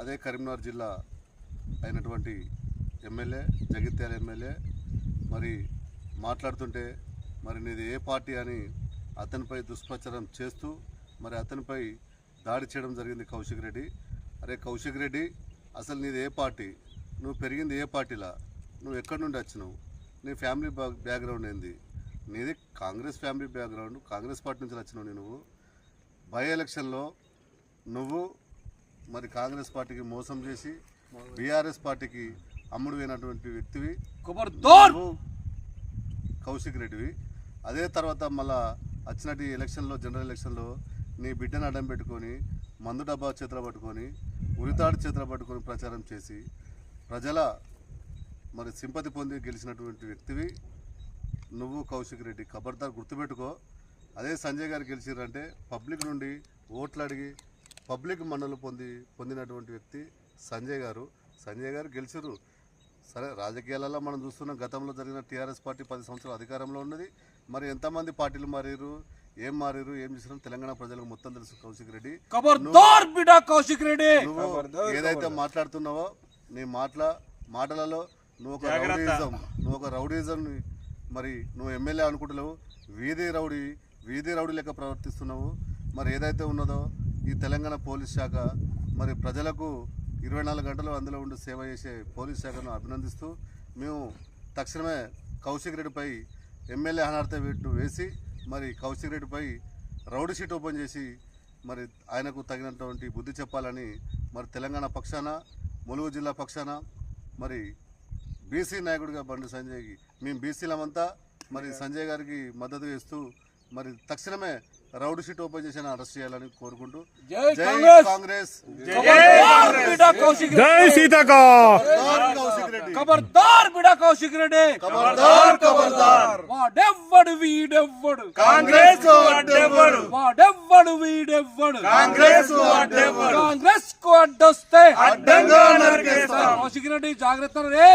అదే కరీంనగర్ జిల్లా అయినటువంటి ఎమ్మెల్యే జగిత్యాల ఎమ్మెల్యే మరి మాట్లాడుతుంటే మరి నీది ఏ పార్టీ అని అతనిపై దుష్ప్రచారం చేస్తూ మరి అతనిపై దాడి చేయడం జరిగింది కౌశిక్ రెడ్డి. అరే కౌశిక్ రెడ్డి అసలు నీది ఏ పార్టీ? నువ్వు పెరిగింది ఏ పార్టీలా? నువ్వు ఎక్కడి నుండి వచ్చినావు? నీ ఫ్యామిలీ బ్యాక్గ్రౌండ్ ఏంది? నీది Congress family background Congress party నుంచి వచ్చినావు నీ నువ్వు. బై ఎలక్షన్లో నువ్వు మరి కాంగ్రెస్ పార్టీకి మోసం చేసి బీఆర్ఎస్ పార్టీకి అమ్ముడు పోయినటువంటి వ్యక్తివి. కౌశిక్ రెడ్డివి. అదే తర్వాత మళ్ళా వచ్చినట్టు ఎలక్షన్లో జనరల్ ఎలక్షన్లో నీ బిడ్డను అడ్డం పెట్టుకొని మందు డబ్బా చేతులు పట్టుకొని ఉరితాడు చేతులు పట్టుకొని ప్రచారం చేసి ప్రజల మరి సింపతి పొంది గెలిచినటువంటి వ్యక్తివి నువ్వు కౌశిక్ రెడ్డి. ఖబర్దార్ గుర్తుపెట్టుకో. అదే సంజయ్ గారు గెలిచిరంటే పబ్లిక్ నుండి ఓట్లు అడిగి పబ్లిక్ మన్నలు పొంది పొందినటువంటి వ్యక్తి సంజయ్ గారు. సంజయ్ గారు గెలిచిర్రు. సరే రాజకీయాలలో మనం చూస్తున్నాం గతంలో జరిగిన టీఆర్ఎస్ పార్టీ పది సంవత్సరాలు అధికారంలో ఉన్నది. మరి ఎంతమంది పార్టీలు మారారు ఏం మారారు ఏం చేసినా తెలంగాణ ప్రజలకు మొత్తం తెలుసు కౌశిక్ రెడ్డి. కౌశిక్ రెడ్డి! నువ్వు ఏదైతే మాట్లాడుతున్నావో నీ మాటల మాటలలో నువ్వు ఒక రౌడీజం నువ్వు ఒక రౌడీజం మరి నువ్వు ఎమ్మెల్యే అనుకుంటున్నావు వీధి రౌడీ వీధి రౌడీ లెక్క ప్రవర్తిస్తున్నావు. మరి ఏదైతే ఉన్నదో ఈ తెలంగాణ పోలీస్ శాఖ మరి ప్రజలకు ఇరవై నాలుగు గంటలు అందులో ఉండి సేవ చేసే పోలీస్ శాఖను అభినందిస్తూ మేము తక్షణమే కౌశిక్ రెడ్డిపై ఎమ్మెల్యే అనార్థ వేటు వేసి మరి కౌశిక్ రెడ్డిపై రౌడీ షీట్ ఓపెన్ చేసి మరి ఆయనకు తగినటువంటి బుద్ధి చెప్పాలని మరి తెలంగాణ పక్షాన ములుగు జిల్లా పక్షాన మరి బీసీ నాయకుడిగా బండి సంజయ్కి మేము బీసీలమంతా మరి సంజయ్ గారికి మద్దతు ఇస్తూ మరి తక్షణమే రౌడీ షీట్ ఓపెన్ చేసి అరెస్ట్ చేయాలని కోరుకుంటూ జై జై కాంగ్రెస్! జై ఖబర్దార్ ఖబర్దార్ బిడా కౌశిక్ రెడ్డి! ఖబర్దార్ ఖబర్దార్ వాడెవ్వడు వీడెవ్వడు! కాంగ్రెస్ అడ్డెవ్వడు వాడెవ్వడు వీడెవ్వడు! కాంగ్రెస్ కాంగ్రెస్కు అడ్డొస్తే అడ్డంగా నరికేస్తాం! కౌశిక్ రెడ్డి జాగ్రత్త రే!